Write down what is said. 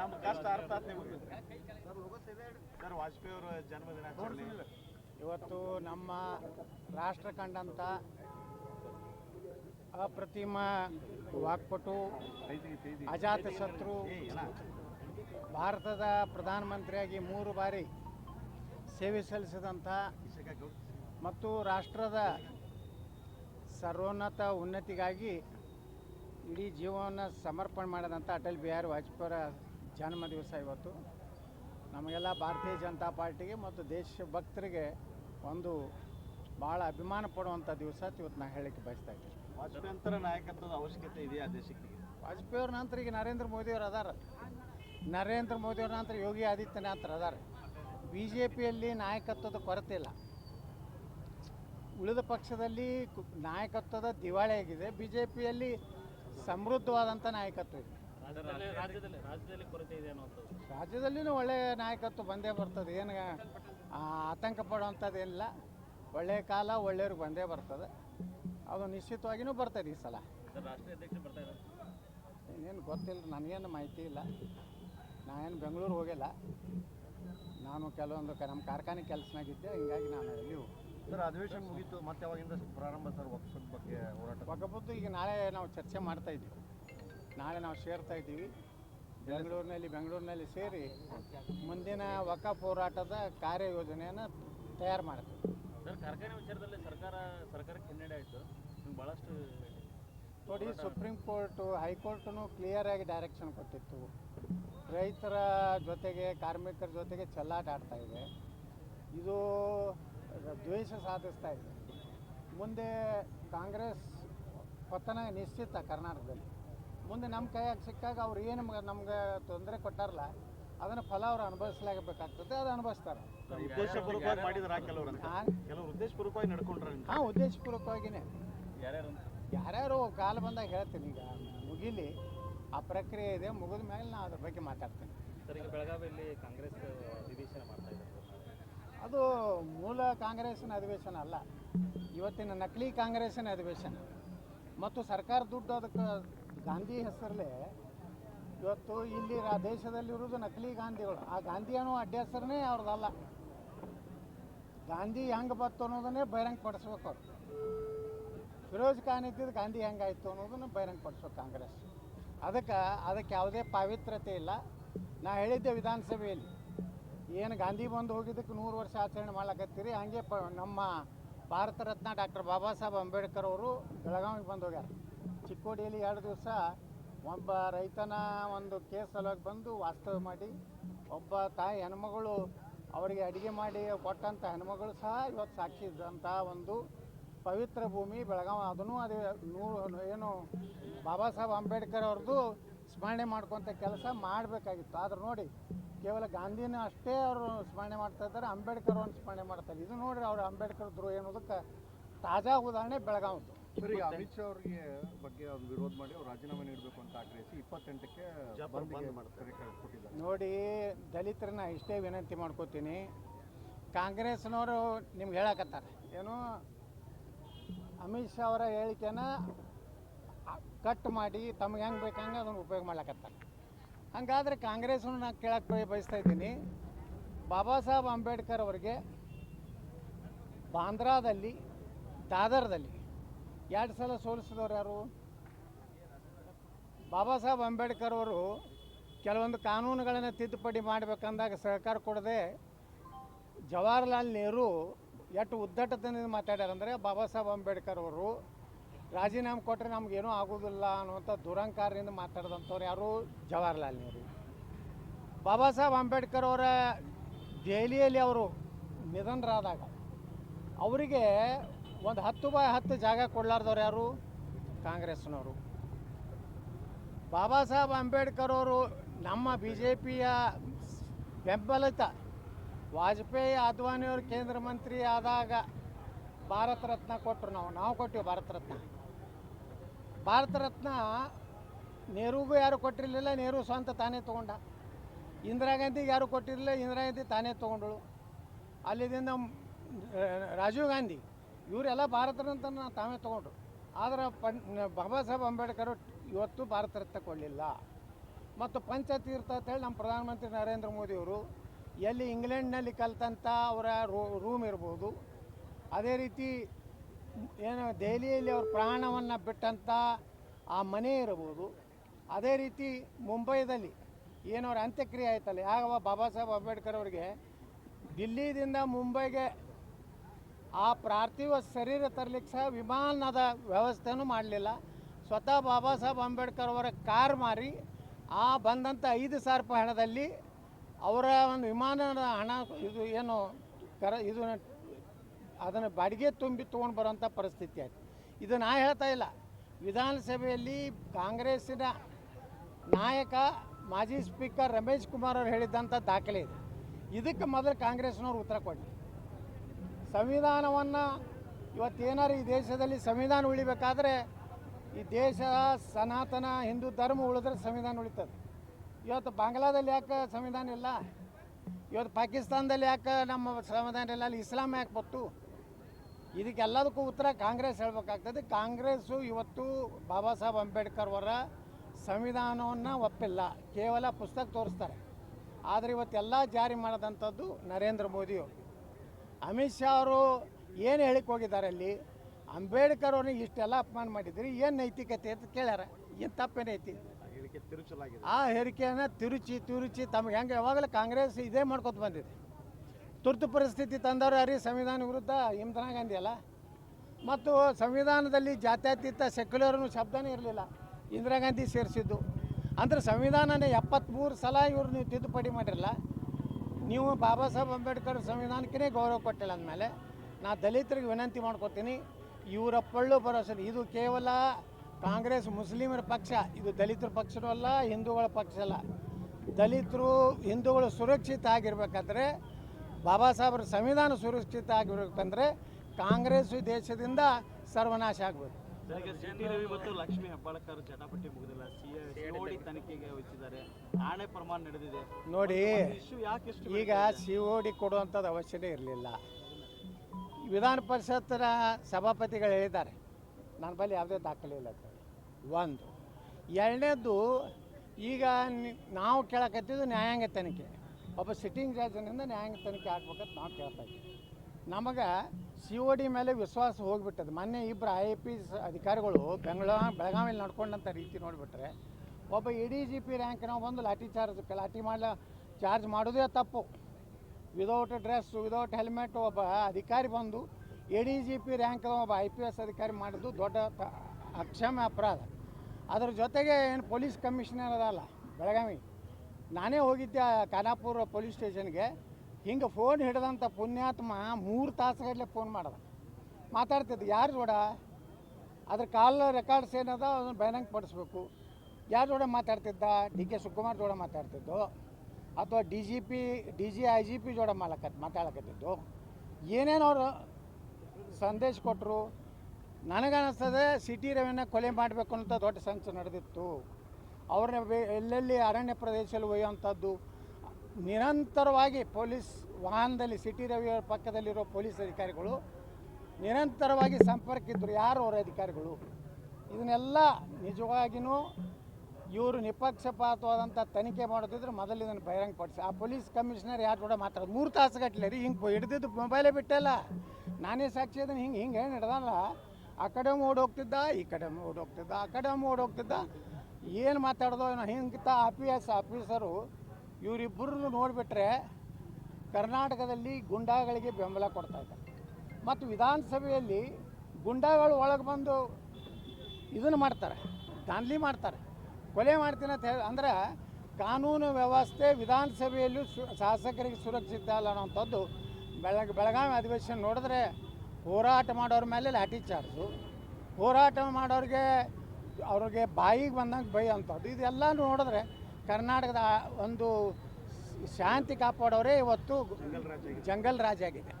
ನಮ್ಮ ಕಷ್ಟ ಅರ್ಥ ಆತ್ ನಿಮಗೆ. ಸರ್ ವಾಜಪೇಯಿ ಅವರ ಜನ್ಮದಿನಾಚರಣೆ. ಇವತ್ತು ನಮ್ಮ ರಾಷ್ಟ್ರ ಕಂಡಂಥ ಅಪ್ರತಿಮ ವಾಕ್ಪಟು, ಅಜಾತ ಶತ್ರು, ಭಾರತದ ಪ್ರಧಾನಮಂತ್ರಿಯಾಗಿ ಮೂರು ಬಾರಿ ಸೇವೆ ಸಲ್ಲಿಸಿದಂಥ ಮತ್ತು ರಾಷ್ಟ್ರದ ಸರ್ವೋನ್ನತ ಉನ್ನತಿಗಾಗಿ ಇಡೀ ಜೀವನ ಸಮರ್ಪಣೆ ಮಾಡಿದಂಥ ಅಟಲ್ ಬಿಹಾರಿ ವಾಜಪೇಯಿಯವರ ಜನ್ಮ ದಿವಸ ಇವತ್ತು. ನಮಗೆಲ್ಲ ಭಾರತೀಯ ಜನತಾ ಪಾರ್ಟಿಗೆ ಮತ್ತು ದೇಶ ಭಕ್ತರಿಗೆ ಒಂದು ಭಾಳ ಅಭಿಮಾನ ಪಡುವಂಥ ದಿವಸ ಅಂತ ಇವತ್ತು ನಾನು ಹೇಳಲಿಕ್ಕೆ ಬಯಸ್ತಾ ಇದ್ದೀನಿ. ವಾಜಪೇಯಿ ನಾಯಕತ್ವದ ಅವಶ್ಯಕತೆ ಇದೆಯಾ ದೇಶಕ್ಕೆ? ವಾಜಪೇಯಿ ಅವ್ರ ನಂತರ ಈಗ ನರೇಂದ್ರ ಮೋದಿಯವರು ಅದಾರ. ನರೇಂದ್ರ ಮೋದಿಯವ್ರ ನಂತರ ಯೋಗಿ ಆದಿತ್ಯನಾಥ್ ಅದಾರ. ಬಿ ಜೆ ಪಿಯಲ್ಲಿ ನಾಯಕತ್ವದ ಕೊರತೆ ಇಲ್ಲ. ಉಳಿದ ಪಕ್ಷದಲ್ಲಿ ನಾಯಕತ್ವದ ದಿವಾಳಿಯಾಗಿದೆ. ಬಿ ಜೆ ಪಿಯಲ್ಲಿ ಸಮೃದ್ಧವಾದಂಥ ನಾಯಕತ್ವ ಇದೆ. ರಾಜ್ಯದಲ್ಲಿನೂ ಒಳ್ಳೆಯ ನಾಯಕತ್ವ ಬಂದೇ ಬರ್ತದೆ. ಏನು ಆತಂಕ ಪಡುವಂಥದ್ದೇನಿಲ್ಲ ಒಳ್ಳೆಯ ಕಾಲ ಒಳ್ಳೆಯವ್ರಿಗೆ ಬಂದೇ ಬರ್ತದೆ. ಅದು ನಿಶ್ಚಿತವಾಗಿಯೂ ಬರ್ತದೆ ಈ ಸಲ. ಇನ್ನೇನು ಗೊತ್ತಿಲ್ಲ ನನಗೇನು ಮಾಹಿತಿ ಇಲ್ಲ. ನಾನೇನು ಬೆಂಗಳೂರು ಹೋಗಿಲ್ಲ. ನಾನು ಕೆಲವೊಂದು ಕ ನಮ್ಮ ಕಾರ್ಖಾನೆ ಕೆಲಸನಾಗಿದ್ದೆ ಹೀಗಾಗಿ ನಾನು ಎಲ್ಲಿಯೂ ಸರ್ ಅಧಿವೇಶನ ಮುಗೀತು ಮತ್ತೆ ಅವಾಗಿಂದ ಪ್ರಾರಂಭ ಸರ್ ವಕ್ಫದ ಬಗ್ಗೆ ಹೋರಾಟ? ಒಗ್ಗಬದ್ದು ಈಗ ನಾಳೆ ನಾವು ಚರ್ಚೆ ಮಾಡ್ತಾ ಇದ್ದೀವಿ. ನಾಳೆ ನಾವು ಸೇರ್ತಾ ಇದ್ದೀವಿ. ಬೆಂಗಳೂರಿನಲ್ಲಿ ಬೆಂಗಳೂರಿನಲ್ಲಿ ಸೇರಿ ಮುಂದಿನ ವಕಫ್ ಹೋರಾಟದ ಕಾರ್ಯಯೋಜನೆಯನ್ನು ತಯಾರು ಮಾಡ್ತೀವಿ. ಸರ್ ಕಾರ್ಖಾನೆ ವಿಚಾರದಲ್ಲಿ ಸರ್ಕಾರ ಸರ್ಕಾರಕ್ಕೆ ಹಿನ್ನಡೆ ಆಯಿತು. ನಿಮ್ಗೆ ಭಾಳಷ್ಟು ನೋಡಿ ಸುಪ್ರೀಂ ಕೋರ್ಟು ಹೈಕೋರ್ಟನು ಕ್ಲಿಯರಾಗಿ ಡೈರೆಕ್ಷನ್ ಕೊಟ್ಟಿತ್ತು. ರೈತರ ಜೊತೆಗೆ ಕಾರ್ಮಿಕರ ಜೊತೆಗೆ ಚೆಲ್ಲಾಟ ಆಡ್ತಾ ಇದೆ. ಇದು ದ್ವೇಷ ಸಾಧಿಸ್ತಾ ಇದೆ ಮುಂದೆ ಕಾಂಗ್ರೆಸ್ ಪತನ ನಿಶ್ಚಿತ ಕರ್ನಾಟಕದಲ್ಲಿ. ಮುಂದೆ ನಮ್ಮ ಕೈಯಾಗಿ ಸಿಕ್ಕಾಗ ಅವ್ರು ಏನು ನಮ್ಗೆ ತೊಂದರೆ ಕೊಟ್ಟಾರಲ್ಲ ಅದನ್ನು ಫಲ ಅವ್ರು ಅನುಭವಿಸ್ಲಾಗಬೇಕಾಗ್ತದೆ ಅದು ಅನುಭವಿಸ್ತಾರೆ. ಉದ್ದೇಶಪೂರ್ವಕವಾಗಿ ಮಾಡಿದ್ರ ಕೆಲವರು ಹಾಂ. ಕೆಲವರು ಉದ್ದೇಶಪೂರ್ವಕವಾಗಿ ನಡ್ಕೊಂಡ್ರ ಹಾಂ ಉದ್ದೇಶಪೂರ್ವಕವಾಗಿಯೇ ಯಾರ್ಯಾರು ಕಾಲ ಬಂದಾಗ ಹೇಳ್ತೀನಿ ಈಗ ಮುಗಿಲಿ ಆ ಪ್ರಕ್ರಿಯೆ ಇದೆ ಮುಗಿದ ಮೇಲೆ ನಾನು ಅದ್ರ ಬಗ್ಗೆ ಮಾತಾಡ್ತೀನಿ. ಬೆಳಗಾವಿಯಲ್ಲಿ ಕಾಂಗ್ರೆಸ್ ಅಧಿವೇಶನ ಮಾಡ್ತಾ ಇದ್ದಾರೆ. ಅದು ಮೂಲ ಕಾಂಗ್ರೆಸ್ಸಿನ ಅಧಿವೇಶನ ಅಲ್ಲ. ಇವತ್ತಿನ ನಕಲಿ ಕಾಂಗ್ರೆಸ್ಸಿನ ಅಧಿವೇಶನ. ಮತ್ತು ಸರ್ಕಾರ ದುಡ್ಡು ಅದಕ್ಕೆ ಗಾಂಧಿ ಹೆಸರಲ್ಲೇ ಇವತ್ತು ಇಲ್ಲಿ ದೇಶದಲ್ಲಿ ದೇಶದಲ್ಲಿರುವುದು ನಕಲಿ ಗಾಂಧಿಗಳು. ಆ ಗಾಂಧಿ ಅನ್ನೋ ಅಡ್ಡ ಹೆಸರನ್ನೇ ಅವ್ರದ್ದಲ್ಲ ಗಾಂಧಿ ಹೆಂಗೆ ಬತ್ತು ಅನ್ನೋದನ್ನೇ ಬಹಿರಂಗ ಪಡಿಸ್ಬೇಕು ಅವ್ರು. ಫಿರೋಜ್ ಖಾನ್ ಇದ್ದಿದ್ದು ಗಾಂಧಿ ಹೆಂಗಾಯ್ತು ಅನ್ನೋದನ್ನು ಬಹಿರಂಗ ಪಡಿಸ್ಬೇಕು ಕಾಂಗ್ರೆಸ್. ಅದಕ್ಕೆ ಅದಕ್ಕೆ ಯಾವುದೇ ಪಾವಿತ್ರತೆ ಇಲ್ಲ. ನಾ ಹೇಳಿದ್ದೆ ವಿಧಾನಸಭೆಯಲ್ಲಿ. ಏನು ಗಾಂಧಿ ಬಂದು ಹೋಗಿದ್ದಕ್ಕೆ ನೂರು ವರ್ಷ ಆಚರಣೆ ಮಾಡ್ಲಕತ್ತೀರಿ? ಹಂಗೆ ಪ ನಮ್ಮ ಭಾರತ ರತ್ನ ಡಾಕ್ಟರ್ ಬಾಬಾ ಸಾಹೇಬ್ ಅಂಬೇಡ್ಕರ್ ಅವರು ಬೆಳಗಾವಿಗೆ ಬಂದು ಹೋಗ್ಯಾರ. ಚಿಕ್ಕೋಡಿಯಲ್ಲಿ ಎರಡು ದಿವಸ ಒಬ್ಬ ರೈತನ ಒಂದು ಕೇಸ್ ಸಲುವಾಗಿ ಬಂದು ವಾಸ್ತವ ಮಾಡಿ, ಒಬ್ಬ ತಾಯಿ ಹೆಣ್ಮಗಳು ಅವರಿಗೆ ಅಡುಗೆ ಮಾಡಿ ಕೊಟ್ಟಂಥ ಹೆಣ್ಮಗಳು ಸಹ ಇವತ್ತು ಸಾಕ್ಷಿ ಇದ್ದಂಥ ಒಂದು ಪವಿತ್ರ ಭೂಮಿ ಬೆಳಗಾವಿ. ಅದನ್ನು ಅದೇ ನೂರು ಏನು ಬಾಬಾ ಸಾಹೇಬ್ ಅಂಬೇಡ್ಕರ್ ಅವ್ರದ್ದು ಸ್ಮರಣೆ ಮಾಡ್ಕೊತ ಕೆಲಸ ಮಾಡಬೇಕಾಗಿತ್ತು. ಆದ್ರೆ ನೋಡಿ ಕೇವಲ ಗಾಂಧಿನ ಅಷ್ಟೇ ಅವರು ಸ್ಮರಣೆ ಮಾಡ್ತಾ ಇದ್ದಾರೆ ಅಂಬೇಡ್ಕರ್ ಅವ್ರನ್ನ ಸ್ಮರಣೆ ಮಾಡ್ತಾರೆ ಇದು ನೋಡ್ರಿ ಅವ್ರು ಅಂಬೇಡ್ಕರ್ ದ್ರೋಹ ಅನ್ನೋದಕ್ಕೆ ತಾಜಾ ಉದಾಹರಣೆ ಬೆಳಗಾವಿದು. ಸರ್ ಈಗ ಅಮಿತ್ ಶಾ ಅವರಿಗೆ ಬಗ್ಗೆ ಅವ್ರು ವಿರೋಧ ಮಾಡಿ ಅವ್ರು ರಾಜೀನಾಮೆ ನೀಡಬೇಕು ಅಂತ ಆಗ್ರಹಿಸಿ ಇಪ್ಪತ್ತೆಂಟಕ್ಕೆ ಕೊಟ್ಟಿದ್ದಾರೆ ನೋಡಿ ದಲಿತರನ್ನ ಇಷ್ಟೇ ವಿನಂತಿ ಮಾಡ್ಕೋತೀನಿ. ಕಾಂಗ್ರೆಸ್ನವರು ನಿಮ್ಗೆ ಹೇಳಕತ್ತಾರೆ. ಏನು? ಅಮಿತ್ ಶಾ ಅವರ ಹೇಳಿಕೆನ ಕಟ್ ಮಾಡಿ ತಮ್ಗೆ ಹೆಂಗೆ ಬೇಕಂಗೆ ಅದನ್ನು ಉಪಯೋಗ ಮಾಡ್ಲಕತ್ತಾರೆ. ಹಂಗಾದ್ರೆ ಕಾಂಗ್ರೆಸ್ನು ನಾನು ಕೇಳಕ್ಕೆ ಬಯಸ್ತಾ ಇದ್ದೀನಿ. ಬಾಬಾ ಸಾಹೇಬ್ ಅಂಬೇಡ್ಕರ್ ಅವರಿಗೆ ಬಾಂದ್ರಾದಲ್ಲಿ, ದಾದರ್ದಲ್ಲಿ ಎರಡು ಸಲ ಸೋಲಿಸಿದವ್ರು ಯಾರು? ಬಾಬಾ ಸಾಹೇಬ್ ಅಂಬೇಡ್ಕರ್ ಅವರು ಕೆಲವೊಂದು ಕಾನೂನುಗಳನ್ನು ತಿದ್ದುಪಡಿ ಮಾಡಬೇಕಂದಾಗ ಸಹಕಾರ ಕೊಡದೆ ಜವಾಹರ್ಲಾಲ್ ನೆಹರು ಎಷ್ಟು ಉದ್ದಟದಿಂದ ಮಾತಾಡ್ಯಾರ ಅಂದರೆ ಬಾಬಾ ಸಾಹೇಬ್ ಅಂಬೇಡ್ಕರ್ ಅವರು ರಾಜೀನಾಮೆ ಕೊಟ್ಟರೆ ನಮಗೇನೂ ಆಗೋದಿಲ್ಲ ಅನ್ನುವಂಥ ದುರಂಕಾರದಿಂದ ಮಾತಾಡಿದಂಥವ್ರು ಯಾರು ಜವಾಹರ್ಲಾಲ್ ನೆಹರು. ಬಾಬಾ ಸಾಹೇಬ್ ಅಂಬೇಡ್ಕರ್ ಅವರ ದೆಹಲಿಯಲ್ಲಿ ಅವರು ನಿಧನರಾದಾಗ ಅವರಿಗೆ ಒಂದು ಹತ್ತು ಬಾಯ್ ಹತ್ತು ಜಾಗ ಕೊಡಲಾರ್ದವ್ರು ಯಾರು? ಕಾಂಗ್ರೆಸ್ನವರು. ಬಾಬಾ ಸಾಹೇಬ್ ಅಂಬೇಡ್ಕರ್ ಅವರು ನಮ್ಮ ಬಿ ಜೆ ಪಿಯ ಬೆಂಬಲಿತ ವಾಜಪೇಯಿ ಅದ್ವಾನಿಯವರು ಕೇಂದ್ರ ಮಂತ್ರಿ ಆದಾಗ ಭಾರತ ರತ್ನ ಕೊಟ್ಟರು ನಾವು. ನಾವು ಕೊಟ್ಟಿವಿ ಭಾರತ ರತ್ನ. ಭಾರತ ರತ್ನ ನೆಹರುಗೂ ಯಾರು ಕೊಟ್ಟಿರಲಿಲ್ಲ, ನೆಹರು ಸ್ವಂತ ತಾನೇ ತೊಗೊಂಡ. ಇಂದಿರಾ ಗಾಂಧಿಗೆ ಯಾರು ಕೊಟ್ಟಿರಲಿಲ್ಲ, ಇಂದಿರಾ ಗಾಂಧಿ ತಾನೇ ತೊಗೊಂಡಳು. ಅಲ್ಲಿದ್ದ ರಾಜೀವ್ ಗಾಂಧಿ, ಇವರೆಲ್ಲ ಭಾರತ ರತ್ನ ತಾವೇ ತೊಗೊಂಡ್ರು. ಆದರೆ ಪಂ, ಬಾಬಾ ಸಾಹೇಬ್ ಅಂಬೇಡ್ಕರ್ ಇವತ್ತು ಭಾರತ ರತ್ನ ಕೊಡಲಿಲ್ಲ. ಮತ್ತು ಪಂಚತೀರ್ಥ ಅಂತೇಳಿ ನಮ್ಮ ಪ್ರಧಾನಮಂತ್ರಿ ನರೇಂದ್ರ ಮೋದಿಯವರು, ಎಲ್ಲಿ ಇಂಗ್ಲೆಂಡ್ನಲ್ಲಿ ಕಲಿತಂಥ ಅವರ ರೂಮ್ ಇರ್ಬೋದು, ಅದೇ ರೀತಿ ಏನು ದೆಹಲಿಯಲ್ಲಿ ಅವ್ರ ಪ್ರಾಣವನ್ನು ಬಿಟ್ಟಂಥ ಆ ಮನೆ ಇರಬಹುದು. ಅದೇ ರೀತಿ ಮುಂಬೈದಲ್ಲಿ ಏನವ್ರ ಅಂತ್ಯಕ್ರಿಯೆ ಆಯ್ತಲ್ಲ. ಯಾವ ಬಾಬಾ ಸಾಹೇಬ್ ಅಂಬೇಡ್ಕರ್ ಅವರಿಗೆ ದಿಲ್ಲಿದಿಂದ ಮುಂಬೈಗೆ ಆ ಪ್ರಾರ್ಥಿವ ಶರೀರ ತರಲಿಕ್ಕೆ ಸಹ ವಿಮಾನದ ವ್ಯವಸ್ಥೆನೂ ಮಾಡಲಿಲ್ಲ. ಸ್ವತಃ ಬಾಬಾ ಸಾಹೇಬ್ ಅಂಬೇಡ್ಕರ್ ಅವರ ಕಾರ್ ಮಾರಿ ಆ ಬಂದಂಥ ಐದು ಸಾವಿರ ರೂಪಾಯಿ ಹಣದಲ್ಲಿ ಅವರ ಒಂದು ವಿಮಾನದ ಹಣ ಇದು ಏನು ಕರ ಇದು ಅದನ್ನು ಬಾಡಿಗೆ ತುಂಬಿ ತೊಗೊಂಡು ಬರೋಂಥ ಪರಿಸ್ಥಿತಿ ಆಯಿತು. ಇದು ನಾ ಹೇಳ್ತಾ ಇಲ್ಲ. ವಿಧಾನಸಭೆಯಲ್ಲಿ ಕಾಂಗ್ರೆಸ್ಸಿನ ನಾಯಕ, ಮಾಜಿ ಸ್ಪೀಕರ್ ರಮೇಶ್ ಕುಮಾರ್ ಅವರು ಹೇಳಿದ್ದಂಥ ದಾಖಲೆ ಇದೆ. ಇದಕ್ಕೆ ಮೊದಲು ಕಾಂಗ್ರೆಸ್ನವ್ರು ಉತ್ತರ ಕೊಡಲಿ ಸಂವಿಧಾನವನ್ನು ಇವತ್ತೇನಾರು ಈ ದೇಶದಲ್ಲಿ ಸಂವಿಧಾನ ಉಳಿಬೇಕಾದ್ರೆ ಈ ದೇಶ, ಸನಾತನ, ಹಿಂದೂ ಧರ್ಮ ಉಳಿದ್ರೆ ಸಂವಿಧಾನ ಉಳಿತದೆ. ಇವತ್ತು ಬಾಂಗ್ಲಾದಲ್ಲಿ ಯಾಕೆ ಸಂವಿಧಾನ ಇಲ್ಲ? ಇವತ್ತು ಪಾಕಿಸ್ತಾನದಲ್ಲಿ ಯಾಕೆ ನಮ್ಮ ಸಂವಿಧಾನ ಇಲ್ಲ? ಅಲ್ಲಿ ಇಸ್ಲಾಂ ಯಾಕೆ ಬತ್ತು? ಇದಕ್ಕೆಲ್ಲದಕ್ಕೂ ಉತ್ತರ ಕಾಂಗ್ರೆಸ್ ಹೇಳಬೇಕಾಗ್ತದೆ. ಕಾಂಗ್ರೆಸ್ಸು ಇವತ್ತು ಬಾಬಾ ಸಾಹೇಬ್ ಅಂಬೇಡ್ಕರ್ ಅವರ ಸಂವಿಧಾನವನ್ನು ಒಪ್ಪಿಲ್ಲ. ಕೇವಲ ಪುಸ್ತಕ ತೋರಿಸ್ತಾರೆ. ಆದರೆ ಇವತ್ತೆಲ್ಲ ಜಾರಿ ಮಾಡಿದಂಥದ್ದು ನರೇಂದ್ರ ಮೋದಿಯವರು. ಅಮಿತ್ ಶಾ ಅವರು ಏನು ಹೇಳಿಕ್ ಹೋಗಿದ್ದಾರೆ ಅಲ್ಲಿ? ಅಂಬೇಡ್ಕರ್ ಅವ್ರನ್ನ ಇಷ್ಟೆಲ್ಲ ಅಪಮಾನ ಮಾಡಿದ್ರಿ ಏನು ನೈತಿಕತೆ ಅಂತ ಕೇಳ್ಯಾರ. ಏನು ತಪ್ಪೇನೈತಿ ಆ ಹೇಳಿಕೆಯನ್ನು ತಿರುಚಿ ತಿರುಚಿ ತಮಗೆ ಹೆಂಗೆ ಯಾವಾಗಲೂ ಕಾಂಗ್ರೆಸ್ ಇದೇ ಮಾಡ್ಕೊತ ಬಂದಿದೆ. ತುರ್ತು ಪರಿಸ್ಥಿತಿ ತಂದವರು ಯಾರಿ? ಸಂವಿಧಾನ ವಿರುದ್ಧ ಇಂದಿರಾ ಗಾಂಧಿ ಅಲ್ಲ. ಮತ್ತು ಸಂವಿಧಾನದಲ್ಲಿ ಜಾತ್ಯತೀತ ಸೆಕ್ಯುಲರ್ ಅನ್ನೋ ಶಬ್ದನೇ ಇರಲಿಲ್ಲ. ಇಂದಿರಾ ಗಾಂಧಿ ಸೇರಿಸಿದ್ದು. ಅಂದ್ರೆ ಸಂವಿಧಾನನೇ ಎಪ್ಪತ್ತ್ಮೂರು ಸಲ ಇವರು ನೀವು ತಿದ್ದುಪಡಿ ಮಾಡಿರಲ್ಲ. ನೀವು ಬಾಬಾ ಸಾಹೇಬ್ ಅಂಬೇಡ್ಕರ್ ಸಂವಿಧಾನಕ್ಕೇ ಗೌರವ ಕೊಟ್ಟಿಲ್ಲ ಅಂದಮೇಲೆ ನಾ ದಲಿತರಿಗೆ ವಿನಂತಿ ಮಾಡ್ಕೊತೀನಿ, ಇವರ ಪಳ್ಳು ಭರೋಸೆ ಇದು ಕೇವಲ ಕಾಂಗ್ರೆಸ್ ಮುಸ್ಲಿಮರ ಪಕ್ಷ, ಇದು ದಲಿತರ ಪಕ್ಷನೂ ಅಲ್ಲ, ಹಿಂದೂಗಳ ಪಕ್ಷ ಅಲ್ಲ. ದಲಿತರು ಹಿಂದೂಗಳು ಸುರಕ್ಷಿತ ಆಗಿರ್ಬೇಕಾದ್ರೆ ಬಾಬಾ ಸಾಹೇಬ್ರ ಸಂವಿಧಾನ ಸುರಕ್ಷಿತ ಆಗಿರ್ಬೇಕಂದ್ರೆ ಕಾಂಗ್ರೆಸ್ ದೇಶದಿಂದ ಸರ್ವನಾಶ ಆಗಬೇಕು ಈಗ ಸಿಟಿ ರವಿ ಮತ್ತು ಲಕ್ಷ್ಮಿ ಹೆಬ್ಬಾಳ್ಕರ್ ಜಟಾಪಟಿ ಮುಗಿದಿಲ್ಲ. ಸಿಒಡಿ ತನಿಖೆಗೆ ವಹಿಸಿದ್ದಾರೆ. ಆಣೆ ಪ್ರಮಾಣ ನಡೆದಿದೆ. ನೋಡಿ ಈಗ ಸಿ ಒ ಡಿ ಕೊಡುವಂಥದ್ದು ಅವಶ್ಯಕತೆ ಇರಲಿಲ್ಲ. ವಿಧಾನ ಪರಿಷತ್ತರ ಸಭಾಪತಿಗಳು ಹೇಳಿದ್ದಾರೆ. ನನ್ನ ಬಳಿ ಯಾವುದೇ ದಾಖಲೆ ಇಲ್ಲ ಅಂತ ಒಂದು. ಎರಡನೇದ್ದು ಈಗ ನಾವು ಕೇಳಕತ್ತಿದ್ದು ನ್ಯಾಯಾಂಗ ತನಿಖೆ. ಒಬ್ಬ ಸಿಟ್ಟಿಂಗ್ ಜಡ್ಜನಿಂದ ನ್ಯಾಯಾಂಗ ತನಿಖೆ ಆಗ್ಬೇಕಂತ ನಾವು ಕೇಳ್ತಾ ಇದ್ದೀವಿ. ನಮಗೆ ಸಿ ಒ ಡಿ ಮೇಲೆ ವಿಶ್ವಾಸ ಹೋಗಿಬಿಟ್ಟದೆ. ಮೊನ್ನೆ ಇಬ್ಬರು ಐ ಪಿ ಎಸ್ ಅಧಿಕಾರಿಗಳು ಬೆಂಗಳೂರು ಬೆಳಗಾವಿಯಲ್ಲಿ ನಡ್ಕೊಂಡಂಥ ರೀತಿ ನೋಡಿಬಿಟ್ರೆ, ಒಬ್ಬ ಎ ಡಿ ಜಿ ಪಿ ರ್ಯಾಂಕ್ನ ಒಂದು ಲಾಠಿ ಚಾರ್ಜ್, ಲಾಠಿ ಮಾಡಲ ಚಾರ್ಜ್ ಮಾಡೋದೇ ತಪ್ಪು. ವಿದೌಟ್ ಡ್ರೆಸ್ ವಿದೌಟ್ ಹೆಲ್ಮೆಟ್ ಒಬ್ಬ ಅಧಿಕಾರಿ ಬಂದು ಎ ಡಿ ಜಿ ಪಿ ರ್ಯಾಂಕ್ನ ಒಬ್ಬ ಐ ಪಿ ಎಸ್ ಅಧಿಕಾರಿ ಮಾಡಿದ್ದು ದೊಡ್ಡ ಅಕ್ಷಮ ಅಕ್ಷಮ್ಯ ಅಪರಾಧ. ಅದರ ಜೊತೆಗೆ ಏನು ಪೊಲೀಸ್ ಕಮಿಷನರ್ ಅದಲ್ಲ ಬೆಳಗಾವಿ. ನಾನೇ ಹೋಗಿದ್ದೆ ಖಾನಾಪುರ ಪೊಲೀಸ್ ಸ್ಟೇಷನ್ಗೆ. ಹಿಂಗೆ ಫೋನ್ ಹಿಡಿದಂಥ ಪುಣ್ಯಾತ್ಮ ಮೂರು ತಾಸುಗಟ್ಟಲೆ ಫೋನ್ ಮಾಡ್ದ. ಮಾತಾಡ್ತಿದ್ದೆ, ಯಾರು ಜೋಡ ಅದ್ರ ಕಾಲ ರೆಕಾರ್ಡ್ಸ್ ಏನದ? ಅದನ್ನು ಬಹಿರಂಗ ಪಡಿಸ್ಬೇಕು. ಯಾರು ಜೋಡ ಮಾತಾಡ್ತಿದ್ದ? ಡಿ ಕೆ ಸುಕುಮಾರ್ ಜೋಡ ಮಾತಾಡ್ತಿದ್ದು. ಅಥವಾ D G P, D G I G P ಜೋಡ ಮಾಲಕ ಮಾತಾಡಕತ್ತಿದ್ದು ಏನೇನು ಅವರು ಸಂದೇಶ ಕೊಟ್ಟರು ನನಗನ್ನಿಸ್ತದೆ ಸಿಟಿ ರವಿನ ಕೊಲೆ ಮಾಡಬೇಕು ಅಂತ ದೊಡ್ಡ ಸಂಚು ನಡೆದಿತ್ತು. ಅವ್ರನ್ನ ಎಲ್ಲೆಲ್ಲಿ ಅರಣ್ಯ ಪ್ರದೇಶದಲ್ಲಿ ಒಯ್ಯುವಂಥದ್ದು, ನಿರಂತರವಾಗಿ ಪೊಲೀಸ್ ವಾಹನದಲ್ಲಿ, ಸಿಟಿ ರವಿಯವರ ಪಕ್ಕದಲ್ಲಿರೋ ಪೊಲೀಸ್ ಅಧಿಕಾರಿಗಳು ನಿರಂತರವಾಗಿ ಸಂಪರ್ಕ ಇದ್ದರು ಯಾರು ಅವರ ಅಧಿಕಾರಿಗಳು? ಇದನ್ನೆಲ್ಲ ನಿಜವಾಗಿಯೂ ಇವರು ನಿಪಕ್ಷಪಾತವಾದಂಥ ತನಿಖೆ ಮಾಡೋದಿದ್ರೆ ಮೊದಲು ಇದನ್ನು ಬಹಿರಂಗಪಡಿಸಿ ಆ ಪೊಲೀಸ್ ಕಮಿಷನರ್ ಯಾರು ಕೂಡ ಮಾತಾಡೋದು. ಮೂರು ತಾಸು ಗಟ್ಟಲೆ ರೀ, ಹಿಂಗೆ ಹಿಡಿದಿದ್ದು ಮೊಬೈಲೇ ಬಿಟ್ಟಲ್ಲ. ನಾನೇ ಸಾಕ್ಷಿ ಅದನ್ನು ಹಿಂಗೆ ಹಿಂಗೆ ಏನು ಹಿಡ್ದಲ್ಲ ಆ ಕಡೆ ಓಡೋಗ್ತಿದ್ದ ಈ ಕಡೆ ಓಡೋಗ್ತಿದ್ದ ಆ ಕಡೆ ಓಡಿ ಹೋಗ್ತಿದ್ದ. ಏನು ಮಾತಾಡ್ದೋ ಹಿಂಗಿತ ಎಸ್ ಆಫೀಸರು ಇವರಿಬ್ಬರನ್ನು ನೋಡಿಬಿಟ್ರೆ ಕರ್ನಾಟಕದಲ್ಲಿ ಗುಂಡಾಗಳಿಗೆ ಬೆಂಬಲ ಕೊಡ್ತಾ ಇದ್ದಾರೆ. ಮತ್ತು ವಿಧಾನಸಭೆಯಲ್ಲಿ ಗುಂಡಾಗಳು ಒಳಗೆ ಬಂದು ಇದನ್ನು ಮಾಡ್ತಾರೆ ದಾಂಧಲಿ ಮಾಡ್ತಾರೆ, ಕೊಲೆ ಮಾಡ್ತೀನಿ ಅಂತ ಹೇಳಿ, ಅಂದ್ರೆ ಕಾನೂನು ವ್ಯವಸ್ಥೆ ವಿಧಾನಸಭೆಯಲ್ಲೂ ಶಾಸಕರಿಗೆ ಸುರಕ್ಷಿತ ಅಲ್ಲ ಅನ್ನೋಂಥದ್ದು ಬೆಳಗ್ಗೆ ಬೆಳಗಾವಿ ಅಧಿವೇಶನ ನೋಡಿದ್ರೆ ಹೋರಾಟ ಮಾಡೋರ ಮೇಲೆ ಲಾಠಿ ಚಾರ್ಜು. ಹೋರಾಟ ಮಾಡೋರಿಗೆ ಅವ್ರಿಗೆ ಬಾಯಿಗೆ ಬಂದಂಗೆ ಬೈ ಅಂಥದ್ದು. ಇದೆಲ್ಲ ನೋಡಿದ್ರೆ ಕರ್ನಾಟಕದ ಒಂದು ಶಾಂತಿ ಕಾಪಾಡೋರೇ ಇವತ್ತು ಜಂಗಲ್ ರಾಜ್ ಆಗಿದೆ.